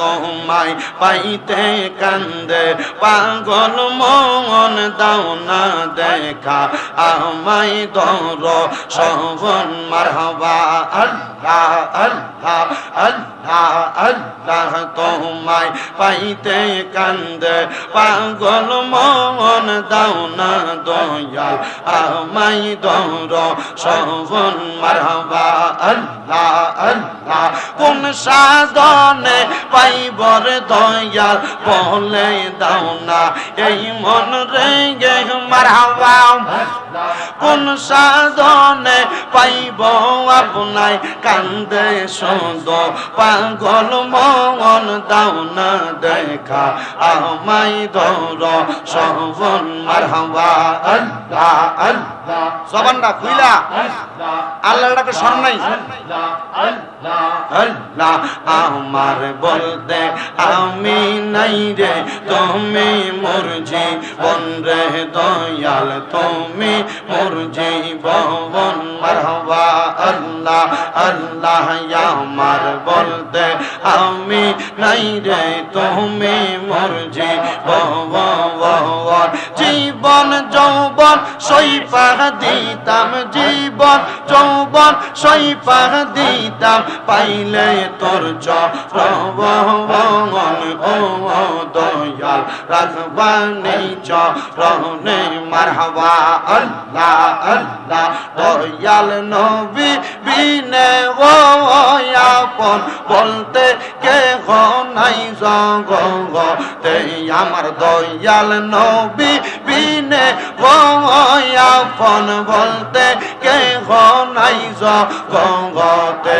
তোমায় পাইতে কান্দে, পাগল মন দাও না দেখা, আমায় দর সবন মারহাবা, আল্লাহ আল্লাহ আল্লাহ আল্লাহ, তোমায় পাইতে কান্দে, পাগল মন দাও না দয়াল আমায় দর সবন মারহাবা, আল্লাহ আল্লাহ, কোন সাধনে পাইবর দয়াল বলে দাও না এই মন রেগে মারহাবা। কোন সাধনে পাইব আপনাই কান্দে সদ পাগল মন দাও না দেখা আমাই দর সবন মারহাবা। আল্লাহ আল্লাহ সবানটা খুইলা। আল্লাহটাকে স্মরণ নাই। আল্লাহ আমার বলতে আমি নাই রে, তুমি মোর জীবন রে, দয়াল তুমি মোর জীবন মারহাবা আল্লাহ আল্লাহ আমার বলতে আমি নাই রে, তুমি মোর জীবন জীবন যৌবন সইপা দিতাম জীবন। যৌবন সইপা দিতাম, পাইলে তোর চরণ ও দয়াল রাখবানি চরণে মারহাবা। আল্লাহ আল্লাহ, দয়াল নবী বিনে ও বলতে কে নাই জগতে আমার দয়াল নবী বিনে আপন বলতে কে নাই জগতে।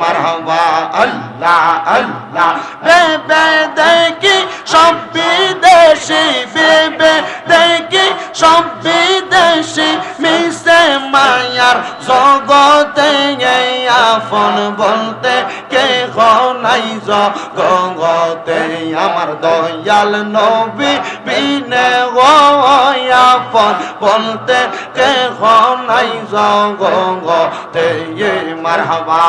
মারহাবা, আল্লাহ আল্লাহ। বেবে দেখি সব বিদেশি বেবে দেখি সব বিদেশি মিশে মায়ার জগতে। আপন বলতে কে নাই জগতে। আমার দয়াল নবী আপন বলতে কে নাই জগতে। মারহাবা।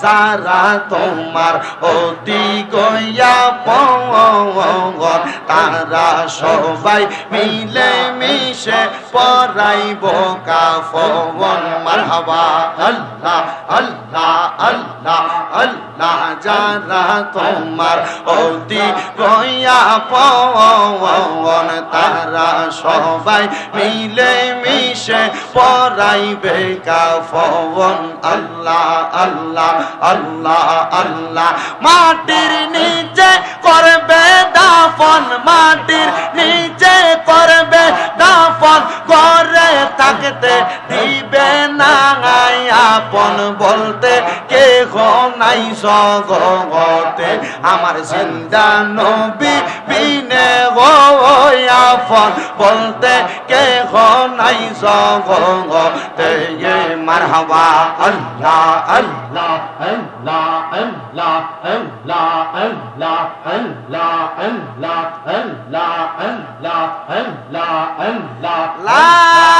সারা তোমার অতি গয়া পঙ্গ তারা সবাই মিলে মিশে পরাইব কাফন, মারহাবা, আল্লাহ আল্লাহ আল্লাহ আল্লাহ, যারা তোমার অতি গয়া পঙ্গন তারা সবাই মিলে মিশে পরাইবে কাফন, আল্লাহ আল্লাহ আল্লাহ আল্লাহ, মাটির থাকতে দিবে না আপন বলতে কে নাই জগতে আমার জিন্দা নবী বিনে আপন বলতে কে নাই জগতে মারহাবা আল্লাহ আল্লাহ Allah, Allah, Allah, Allah, Allah, Allah, Allah, Allah, Allah, Allah, লা